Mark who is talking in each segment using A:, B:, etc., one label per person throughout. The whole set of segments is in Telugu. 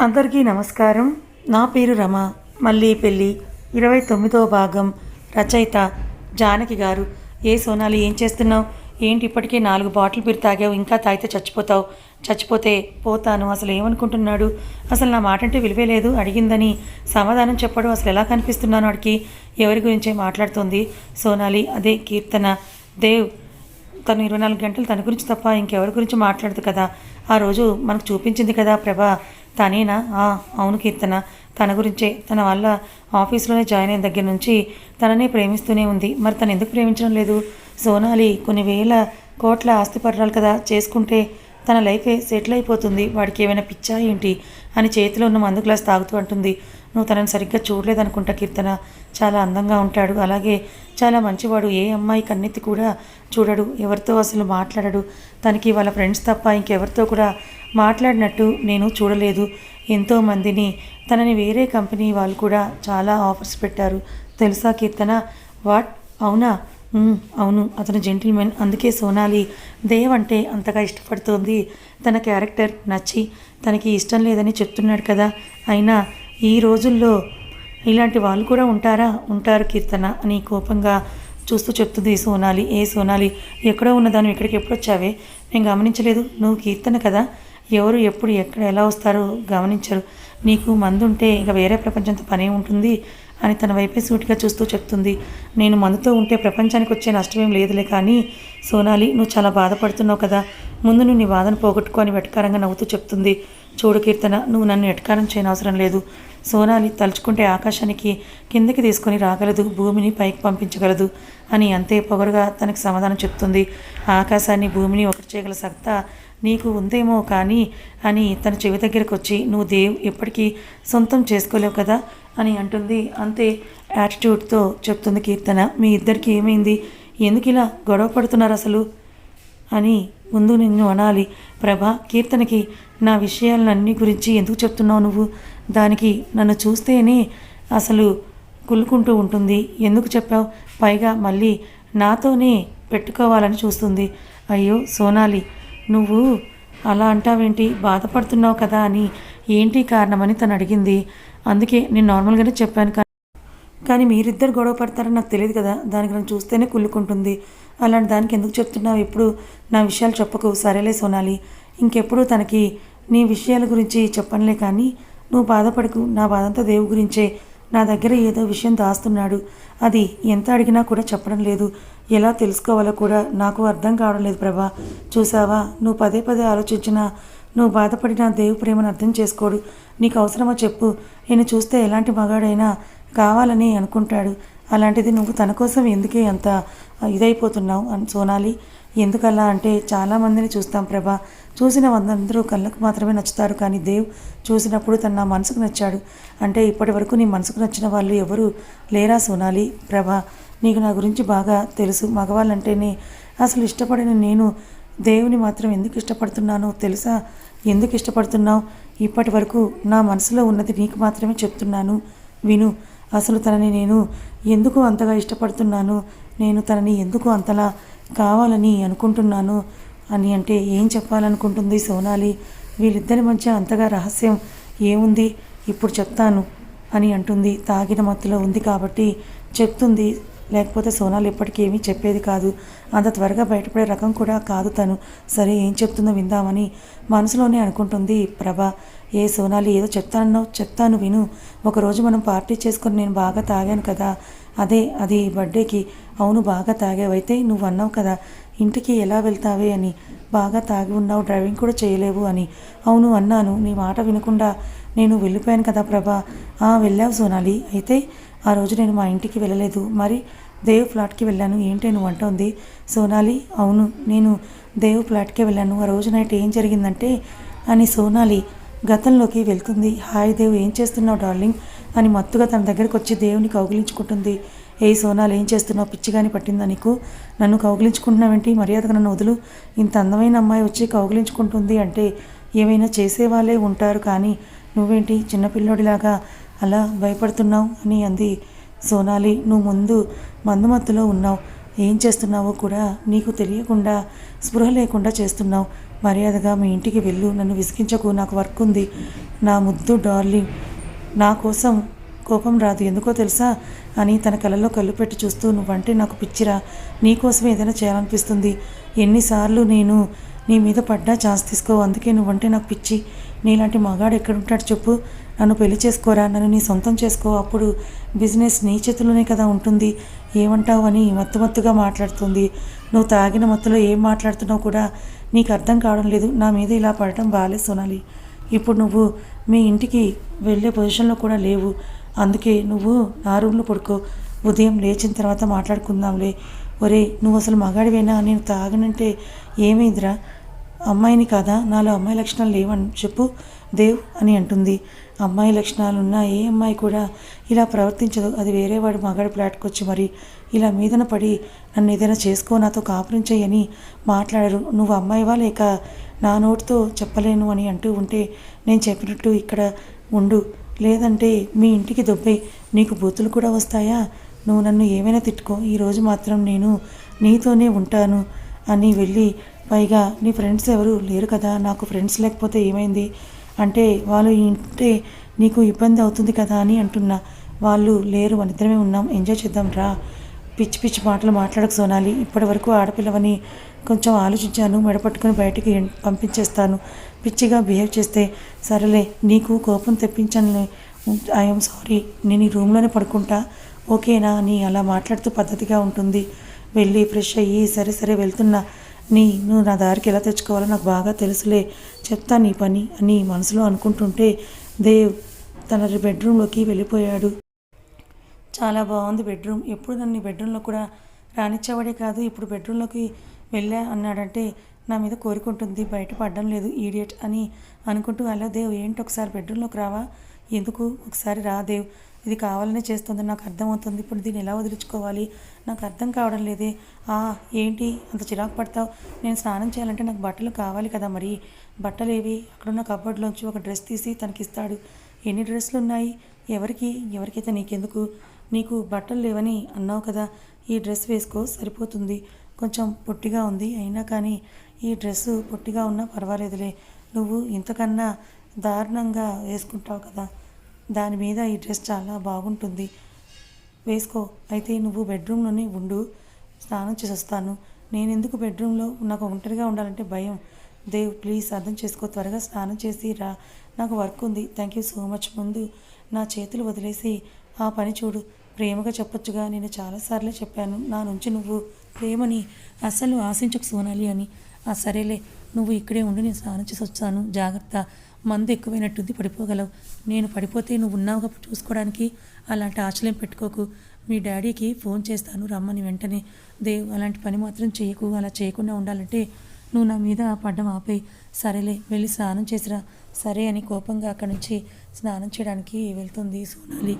A: అందరికీ నమస్కారం. నా పేరు రమ. మళ్ళీ పెళ్ళి ఇరవై తొమ్మిదో భాగం రచయిత జానకి గారు. ఏ సోనాలి ఏం చేస్తున్నావు? ఏంటి ఇప్పటికే నాలుగు బాటిల్ బీర్ తాగావు? ఇంకా తాగితే చచ్చిపోతావు? చచ్చిపోతే పోతాను. అసలు ఏమనుకుంటున్నాడు? అసలు నా మాట అంటే విలువే లేదు. అడిగిందని సమాధానం చెప్పడు. అసలు ఎలా కనిపిస్తున్నాను వాడికి ఎవరి గురించే మాట్లాడుతుంది సోనాలి. అదే కీర్తన. దేవ్ తను ఇరవై నాలుగు గంటలు తన గురించి తప్ప ఇంకెవరి గురించి మాట్లాడదు కదా? ఆ రోజు మనకు చూపించింది కదా ప్రభా. తనేనా? ఆ, అవును కీర్తన. తన గురించే. తన వల్ల ఆఫీస్లోనే జాయిన్ అయిన దగ్గర నుంచి తననే ప్రేమిస్తూనే ఉంది. మరి తను ఎందుకు ప్రేమించడం లేదు? సోనాలి కొన్ని వేల కోట్ల ఆస్తిపర్రాలు కదా చేసుకుంటే తన లైఫే సెటిల్ అయిపోతుంది. వాడికి ఏమైనా పిచ్చా ఏంటి? అని చేతిలో ఉన్న మందు గ్లాస్ తాగుతూ అంటుంది. నువ్వు తనని సరిగ్గా చూడలేదనుకుంటా కీర్తన. చాలా అందంగా ఉంటాడు. అలాగే చాలా మంచివాడు. ఏ అమ్మాయి కన్నెత్తి కూడా చూడడు. ఎవరితో అసలు మాట్లాడడు? తనకి వాళ్ళ ఫ్రెండ్స్ తప్ప ఇంకెవరితో కూడా మాట్లాడినట్టు నేను చూడలేదు. ఎంతోమందిని తనని వేరే కంపెనీ వాళ్ళు కూడా చాలా ఆఫర్స్ పెట్టారు. తెలుసా కీర్తన? వాట్? అవునా? అవును అతను జెంటిల్మెన్. అందుకే సోనాలి దేవ్ అంటే అంతగా ఇష్టపడుతోంది. తన క్యారెక్టర్ నచ్చి తనకి ఇష్టం లేదని చెప్తున్నాడు కదా. అయినా ఈ రోజుల్లో ఇలాంటి వాళ్ళు కూడా ఉంటారా? ఉంటారు కీర్తన అని కోపంగా చూస్తూ చెప్తుంది సోనాలి. ఏ సోనాలి ఎక్కడో ఉన్నదాన్ని ఇక్కడికి ఎప్పుడు వచ్చావే నేను గమనించలేదు. నువ్వు కీర్తన కదా? ఎవరు ఎప్పుడు ఎక్కడ ఎలా వస్తారో గమనించరు. నీకు మందుంటే ఇక వేరే ప్రపంచంతో పనే ఉంటుంది అని తన వైపే సూటిగా చూస్తూ చెప్తుంది. నేను మందుతో ఉంటే ప్రపంచానికి వచ్చే నష్టమేం లేదులే కానీ సోనాలి నువ్వు చాలా బాధపడుతున్నావు కదా. ముందు నువ్వు నీ బాధను పోగొట్టుకొని వెటకారంగా నవ్వుతూ చెప్తుంది. చూడు కీర్తన నువ్వు నన్ను ఎట్కారం చేయని అవసరం లేదు. సోనాలి తలుచుకుంటే ఆకాశానికి కిందకి తీసుకొని రాగలదు భూమిని పైకి పంపించగలదు అని అంతే పొగరుగా తనకు సమాధానం చెప్తుంది. ఆకాశాన్ని భూమిని ఒకటి చేయగల సత్తా నీకు ఉందేమో కానీ అని తన చెవి దగ్గరకు వచ్చి నువ్వు దేవ్ ఎప్పటికీ సొంతం చేసుకోలేవు కదా అని అంటుంది. అంతే యాటిట్యూడ్తో చెప్తుంది కీర్తన. మీ ఇద్దరికి ఏమైంది? ఎందుకు ఇలా గొడవ పడుతున్నారు అసలు? అని ముందు నిన్ను అనాలి. ప్రభా కీర్తనకి నా విషయాలన్నీ గురించి ఎందుకు చెప్తున్నావు నువ్వు? దానికి నన్ను చూస్తేనే అసలు కుల్లుకుంటూ ఉంటుంది. ఎందుకు చెప్పావు? పైగా మళ్ళీ నాతోనే పెట్టుకోవాలని చూస్తుంది. అయ్యో సోనాలి నువ్వు అలా అంటావేంటి? బాధపడుతున్నావు కదా అని ఏంటి కారణమని తను అడిగింది. అందుకే నేను నార్మల్గానే చెప్పాను కానీ కానీ మీరిద్దరు గొడవ పడతారని నాకు తెలియదు కదా. దానికి నన్ను చూస్తేనే కుళ్ళుకుంటుంది. అలాంటి దానికి ఎందుకు చెప్తున్నావు? ఎప్పుడు నా విషయాలు చెప్పకు. సరేలే సోనాలి. ఇంకెప్పుడు తనకి నీ విషయాల గురించి చెప్పనులే కానీ నువ్వు బాధపడకు. నా బాధంతా దేవు గురించే. నా దగ్గర ఏదో విషయం దాస్తున్నాడు. అది ఎంత అడిగినా కూడా చెప్పడం లేదు. ఎలా తెలుసుకోవాలో కూడా నాకు అర్థం కావడం లేదు ప్రభా. చూసావా? నువ్వు పదే పదే ఆలోచించినా నువ్వు బాధపడిన దేవు ప్రేమను అర్థం చేసుకోడు. నీకు అవసరమో చెప్పు. నేను చూస్తే ఎలాంటి మగాడైనా కావాలని అనుకుంటాడు. అలాంటిది నువ్వు తన కోసం ఎందుకే అంత ఇదైపోతున్నావు అని సోనాలి. ఎందుకలా అంటే చాలామందిని చూస్తాం ప్రభా. చూసిన వందందరూ కళ్ళకు మాత్రమే నచ్చుతారు కానీ దేవ్ చూసినప్పుడు తను నా మనసుకు నచ్చాడు. అంటే ఇప్పటి వరకు నీ మనసుకు నచ్చిన వాళ్ళు ఎవరు లేరా సోనాలి? ప్రభా నీకు నా గురించి బాగా తెలుసు. మగవాళ్ళంటేనే అసలు ఇష్టపడిన నేను దేవుని మాత్రం ఎందుకు ఇష్టపడుతున్నానో తెలుసా? ఎందుకు ఇష్టపడుతున్నావు? ఇప్పటి వరకు నా మనసులో ఉన్నది నీకు మాత్రమే చెప్తున్నాను. విను అసలు తనని నేను ఎందుకు అంతగా ఇష్టపడుతున్నాను? నేను తనని ఎందుకు అంతలా కావాలని అనుకుంటున్నాను? అని అంటే ఏం చెప్పాలనుకుంటుంది సోనాలి? వీళ్ళిద్దరి మధ్య అంతగా రహస్యం ఏముంది? ఇప్పుడు చెప్తాను అని అంటుంది. తాగిన మత్తులో ఉంది కాబట్టి చెప్తుంది. లేకపోతే సోనాలు ఎప్పటికీ ఏమీ చెప్పేది కాదు. అంత త్వరగా బయటపడే రకం కూడా కాదు తను. సరే ఏం చెప్తుందో విందామని మనసులోనే అనుకుంటుంది ప్రభ. ఏ సోనాలి ఏదో చెప్తానన్నావు చెప్తాను విను. ఒకరోజు మనం పార్టీ చేసుకుని నేను బాగా తాగాను కదా. అదే అది బర్త్డేకి. అవును బాగా తాగావైతే నువ్వు అన్నావు కదా ఇంటికి ఎలా వెళ్తావే అని. బాగా తాగి ఉన్నావు డ్రైవింగ్ కూడా చేయలేవు అని. అవును అన్నాను. నీ మాట వినకుండా నేను వెళ్ళిపోయాను కదా ప్రభా. "ఆ, వెళ్ళావు సోనాలి. అయితే ఆ రోజు నేను మా ఇంటికి వెళ్ళలేదు. మరి దేవ్ ఫ్లాట్కి వెళ్ళాను. ఏంటి నువ్వు అంటోంది? సోనాలి అవును నేను దేవ్ ఫ్లాట్కే వెళ్ళాను. ఆ రోజు నైట్ ఏం జరిగిందంటే అని సోనాలి గతంలోకి వెళ్తుంది. హాయ్ దేవ్ ఏం చేస్తున్నావు డార్లింగ్? అని మత్తుగా తన దగ్గరకు వచ్చి దేవుని కౌగిలించుకుంటుంది. ఏ సోనాలు ఏం చేస్తున్నావు? పిచ్చిగాని పట్టిందా నీకు? నన్ను కౌగిలించుకుంటున్నావేంటి? మర్యాదగా నన్ను వదులు. ఇంత అందమైన అమ్మాయి వచ్చి కౌగిలించుకుంటుంది అంటే ఏమైనా చేసేవాళ్ళే ఉంటారు కానీ నువ్వేంటి చిన్నపిల్లోడిలాగా అలా భయపడుతున్నావు అని అంది. సోనాలి నువ్వు ముందు మందుమత్తులో ఉన్నావు. ఏం చేస్తున్నావో కూడా నీకు తెలియకుండా స్పృహ లేకుండా చేస్తున్నావు. మర్యాదగా మీ ఇంటికి వెళ్ళు. నన్ను విసిగించకు. నాకు వర్క్ ఉంది. నా ముద్దు డార్లింగ్. నా కోసం కోపం రాదు. ఎందుకో తెలుసా? అని తన కళ్ళలో కళ్ళు పెట్టి చూస్తూ నువ్వంటే నాకు పిచ్చిరా. నీకోసం ఏదైనా చేయాలనిపిస్తుంది. ఎన్నిసార్లు నేను నీ మీద పడ్డా ఛాన్స్ తీసుకో. అందుకే నువ్వంటే నాకు పిచ్చి. నీలాంటి మగాడు ఎక్కడుంటాడు చెప్పు. నన్ను పెళ్ళి చేసుకోరా నన్ను నీ సొంతం చేసుకో అప్పుడు బిజినెస్ నీ చేతిలోనే కదా ఉంటుంది. ఏమంటావు అని మత్తు మత్తుగా మాట్లాడుతుంది. నువ్వు తాగిన మత్తులో ఏం మాట్లాడుతున్నావు కూడా నీకు అర్థం కావడం లేదు. నా మీద ఇలా పడటం బాగాలే సోనాలి. ఇప్పుడు నువ్వు మీ ఇంటికి వెళ్ళే పొజిషన్లో కూడా లేవు. అందుకే నువ్వు నా రూమ్లో పడుకో. ఉదయం లేచిన తర్వాత మాట్లాడుకుందాంలే. ఒరే నువ్వు అసలు మగాడివేనా? నేను తాగనంటే ఏమైందిరా? అమ్మాయిని కాదా? నాలో అమ్మాయి లక్షణాలు లేవని చెప్పు దేవ్ అని అంటుంది. అమ్మాయి లక్షణాలున్న ఏ అమ్మాయి కూడా ఇలా ప్రవర్తించదు. అది వేరే మగాడు మగాడి మరి ఇలా మీదన పడి నన్ను ఏదైనా చేసుకో నాతో కాపురించేయని మాట్లాడరు. నువ్వు అమ్మాయివా లేక నా నోటితో చెప్పలేను అని అంటూ ఉంటే నేను చెప్పినట్టు ఇక్కడ ఉండు. లేదంటే మీ ఇంటికి దొబ్బై. నీకు బూతులు కూడా వస్తాయా? నువ్వు నన్ను ఏమైనా తిట్టుకో. ఈరోజు మాత్రం నేను నీతోనే ఉంటాను. అని వెళ్ళి పైగా నీ ఫ్రెండ్స్ ఎవరు లేరు కదా నాకు ఫ్రెండ్స్ లేకపోతే ఏమైంది? అంటే వాళ్ళు ఇంటే నీకు ఇబ్బంది అవుతుంది కదా అని అంటున్నా. వాళ్ళు లేరు మన ఇద్దరమే ఉన్నాం ఎంజాయ్ చేద్దాం రా. పిచ్చి పిచ్చి మాటలు మాట్లాడక సోనాలి. ఇప్పటి వరకు ఆడపిల్లవని కొంచెం ఆలోచించాను మెడపట్టుకుని బయటికి పంపించేస్తాను. పిచ్చిగా బిహేవ్ చేస్తే సరేలే నీకు కోపం తెప్పించాలని ఐఎమ్ సారీ నేను ఈ రూమ్లోనే పడుకుంటా. ఓకేనా? అని అలా మాట్లాడుతూ పద్ధతిగా ఉంటుంది. వెళ్ళి ఫ్రెష్ అయ్యి సరే సరే వెళ్తున్నా. నీ నువ్వు నా దారికి ఎలా తెచ్చుకోవాలో నాకు బాగా తెలుసులే. చెప్తా నీ పని అని మనసులో అనుకుంటుంటే దేవ్ తన బెడ్రూమ్లోకి వెళ్ళిపోయాడు. చాలా బాగుంది బెడ్రూమ్ ఎప్పుడు నన్ను బెడ్రూమ్లో కూడా రానిచ్చేవాడే కాదు. ఇప్పుడు బెడ్రూమ్లోకి వెళ్ళా అన్నాడంటే నా మీద కోరుకుంటుంది బయటపడడం లేదు. ఈడియట్ అని అనుకుంటూ అలా దేవ్ ఏంటి ఒకసారి బెడ్రూమ్లోకి రావా? ఎందుకు? ఒకసారి రా దేవ్. ఇది కావాలనే చేస్తుంది నాకు అర్థమవుతుంది. ఇప్పుడు దీన్ని ఎలా వదిలించుకోవాలి? నాకు అర్థం కావడం లేదే. ఆ ఏంటి? అంత చిరాకు పడతావు? నేను స్నానం చేయాలంటే నాకు బట్టలు కావాలి కదా మరి. బట్టలు ఏవి అక్కడున్న కబోర్డ్లోంచి ఒక డ్రెస్ తీసి తనకిస్తాడు. ఎన్ని డ్రెస్సులు ఉన్నాయి ఎవరికి? ఎవరికైతే నీకెందుకు? నీకు బట్టలు లేవని అన్నావు కదా. ఈ డ్రెస్ వేసుకో సరిపోతుంది. కొంచెం పొట్టిగా ఉంది అయినా కానీ ఈ డ్రెస్సు పొట్టిగా ఉన్నా పర్వాలేదులే. నువ్వు ఇంతకన్నా దారుణంగా వేసుకుంటావు కదా. దాని మీద ఈ డ్రెస్ చాలా బాగుంటుంది. వేసుకో అయితే నువ్వు బెడ్రూమ్లోనే ఉండు. స్నానం చేసి వస్తాను నేను ఎందుకు బెడ్రూమ్లో నాకు ఒంటరిగా ఉండాలంటే భయం. దేవ్ ప్లీజ్ అర్థం చేసుకో. త్వరగా స్నానం చేసి రా. నాకు వర్క్ ఉంది. థ్యాంక్ యూ సో మచ్ ముందు. నా చేతులు వదిలేసి ఆ పని చూడు. ప్రేమగా చెప్పొచ్చుగా. నేను చాలాసార్లు చెప్పాను. నా నుంచి నువ్వు ప్రేమని అస్సలు ఆశించకు సోనాలి అని. ఆ సరేలే. నువ్వు ఇక్కడే ఉండి. నేను స్నానం చేసి వచ్చాను జాగ్రత్త. మందు ఎక్కువైనట్టుంది పడిపోగలవు. నేను పడిపోతే నువ్వు ఉన్నావుగా చూసుకోవడానికి అలాంటి ఆశలేం పెట్టుకోకు. మీ డాడీకి ఫోన్ చేస్తాను రమ్మని వెంటనే. దేవ్ అలాంటి పని మాత్రం చేయకు. అలా చేయకుండా ఉండాలంటే నువ్వు నా మీద పడ్డం ఆపేయి. సరేలే వెళ్ళి స్నానం చేసిరా. సరే అని కోపంగా అక్కడి నుంచి స్నానం చేయడానికి వెళ్తుంది సోనాలి.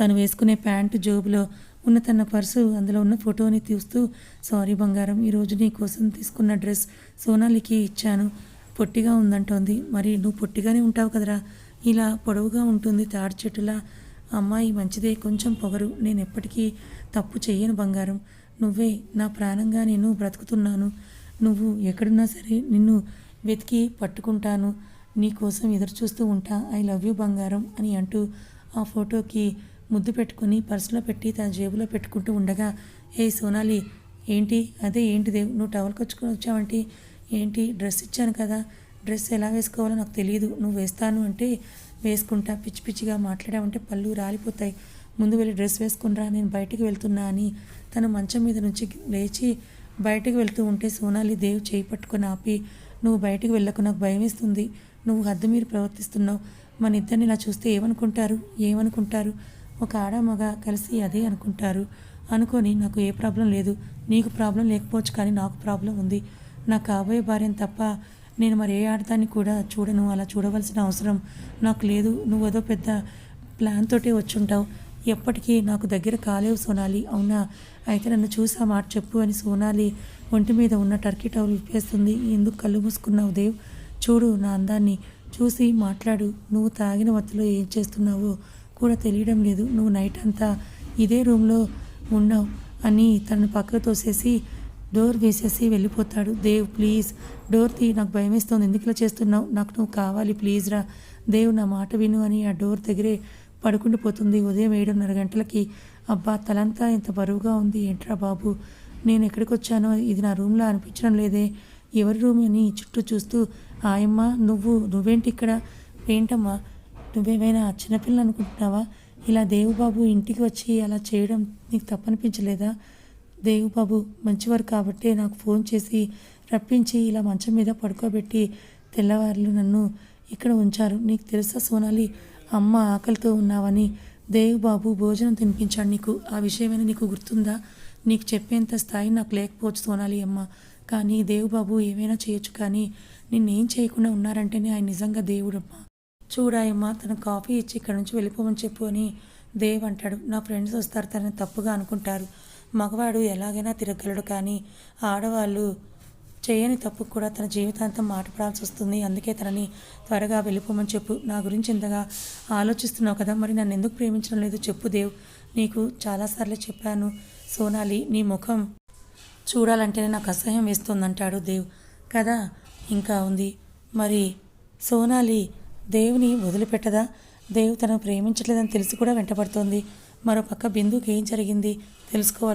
A: తను వేసుకునే ప్యాంటు జోబులో ఉన్న తన పర్సు అందులో ఉన్న ఫోటోని తీస్తూ సారీ బంగారం ఈరోజు నీ కోసం తీసుకున్న డ్రెస్ సోనాలికి ఇచ్చాను. పొట్టిగా ఉందంటోంది. మరి నువ్వు పొట్టిగానే ఉంటావు కదరా? ఇలా పొడవుగా ఉంటుంది తాడి చెట్టులా. అమ్మాయి మంచిదే కొంచెం పొగరు. నేను ఎప్పటికీ తప్పు చెయ్యను బంగారం. నువ్వే నా ప్రాణంగా నేను బ్రతుకుతున్నాను. నువ్వు ఎక్కడున్నా సరే నిన్ను వెతికి పట్టుకుంటాను. నీ కోసం ఎదురు ఉంటా. ఐ లవ్ యూ బంగారం అని అంటూ ఆ ఫోటోకి ముద్దు పెట్టుకుని పర్సులో పెట్టి తన జేబులో పెట్టుకుంటూ ఉండగా ఏ సోనాలి ఏంటి? అదే ఏంటిదేవ్ నువ్వు టవల్ కొచ్చుకొని వచ్చావంటే ఏంటి? డ్రెస్ ఇచ్చాను కదా. డ్రెస్ ఎలా వేసుకోవాలో నాకు తెలియదు నువ్వు వేస్తాను అంటే వేసుకుంటా. పిచ్చి పిచ్చిగా మాట్లాడామంటే పళ్ళు రాలిపోతాయి. ముందు వెళ్ళి డ్రెస్ వేసుకునిరా నేను బయటికి వెళ్తున్నా అని. తను మంచం మీద నుంచి లేచి బయటకు వెళ్తూ ఉంటే సోనాలి దేవ్ చేయి పట్టుకొని ఆపి నువ్వు బయటకు వెళ్ళకు నాకు భయం వేస్తుంది. నువ్వు హద్దు మీరు ప్రవర్తిస్తున్నావు. మన ఇద్దరిని ఇలా చూస్తే ఏమనుకుంటారు? ఏమనుకుంటారు? ఒక ఆడ మగ కలిసి అదే అనుకుంటారు. అనుకొని నాకు ఏ ప్రాబ్లం లేదు. నీకు ప్రాబ్లం లేకపోవచ్చు కానీ నాకు ప్రాబ్లం ఉంది. నా కాబోయే భార్యను తప్ప నేను మరి ఏ ఆడదాన్ని కూడా చూడను అలా చూడవలసిన అవసరం నాకు లేదు. నువ్వు ఏదో పెద్ద ప్లాన్ తోటే వచ్చుంటావు. ఎప్పటికీ నాకు దగ్గర కాలేవు సోనాలి. అవునా? అయితే నన్ను చూసా మాట చెప్పు అని సోనాలి ఒంటి మీద ఉన్న టర్కీ టవల్ విప్పేస్తుంది. ఎందుకు కళ్ళు మూసుకున్నావు దేవ్? చూడు నా అందాన్ని. చూసి మాట్లాడు. నువ్వు తాగిన మత్తులో ఏం చేస్తున్నావో కూడా తెలియడం లేదు. నువ్వు నైట్ అంతా ఇదే రూమ్లో ఉన్నావు అని తనను పక్కకు తోసేసి డోర్ వేసేసి వెళ్ళిపోతాడు. దేవ్ ప్లీజ్ డోర్ తీ నాకు భయం వేస్తుంది ఎందుకు ఇలా చేస్తున్నావు? నాకు నువ్వు కావాలి ప్లీజ్ రా. దేవ్ నా మాట విను అని ఆ డోర్ దగ్గరే పడుకుండిపోతుంది ఉదయం ఏడున్నర గంటలకి అబ్బా తలంతా ఇంత బరువుగా ఉంది. ఏంట్రా బాబు? నేను ఎక్కడికి వచ్చానో ఇది నా రూమ్లో అనిపించడం లేదే. ఎవరి రూమ్ అని చుట్టూ చూస్తూ ఆయమ్మ నువ్వు నువ్వేంటి ఇక్కడ? ఏంటమ్మా? నువ్వేమైనా చిన్నపిల్ల అనుకుంటున్నావా ఇలా దేవుబాబు ఇంటికి వచ్చి అలా చేయడం నీకు తప్పనిపించలేదా? దేవుబాబు మంచివారు కాబట్టే నాకు ఫోన్ చేసి రప్పించి ఇలా మంచం మీద పడుకోబెట్టి తెల్లవారులు నన్ను ఇక్కడ ఉంచారు. నీకు తెలుసా సోనాలి అమ్మ ఆకలితో ఉన్నావని. దేవుబాబు భోజనం తినిపించాడు నీకు. ఆ విషయమైనా నీకు గుర్తుందా? నీకు చెప్పేంత స్థాయి నాకు లేకపోవచ్చు సోనాలి అమ్మ. కానీ దేవుబాబు ఏమైనా చేయొచ్చు కానీ నిన్నేం చేయకుండా ఉన్నారంటేనే ఆయన నిజంగా దేవుడమ్మా. చూడాయమ్మా తన కాఫీ ఇచ్చి ఇక్కడ నుంచి వెళ్ళిపోమని చెప్పు అని దేవ్ అంటాడు. నా ఫ్రెండ్స్ వస్తారు తనని తప్పుగా అనుకుంటారు. మగవాడు ఎలాగైనా తిరగలడు కానీ ఆడవాళ్ళు చేయని తప్పు కూడా తన జీవితాంతం మాటపడాల్సి వస్తుంది. అందుకే తనని త్వరగా వెళ్ళిపోమని చెప్పు. నా గురించి ఇంతగా ఆలోచిస్తున్నావు కదా మరి నన్ను ఎందుకు ప్రేమించడం లేదు చెప్పు దేవ్. నీకు చాలాసార్లు చెప్పాను సోనాలి నీ ముఖం చూడాలంటేనే నాకు అసహ్యం వేస్తుందంటాడు దేవ్. కదా ఇంకా ఉంది. మరి సోనాలి దేవుని వదిలిపెట్టదా? దేవ్ తనను ప్రేమించట్లేదని తెలిసి కూడా వెంటబడుతోంది. మరోపక్క బిందుకి ఏం జరిగింది? తెలుసుకోవాలి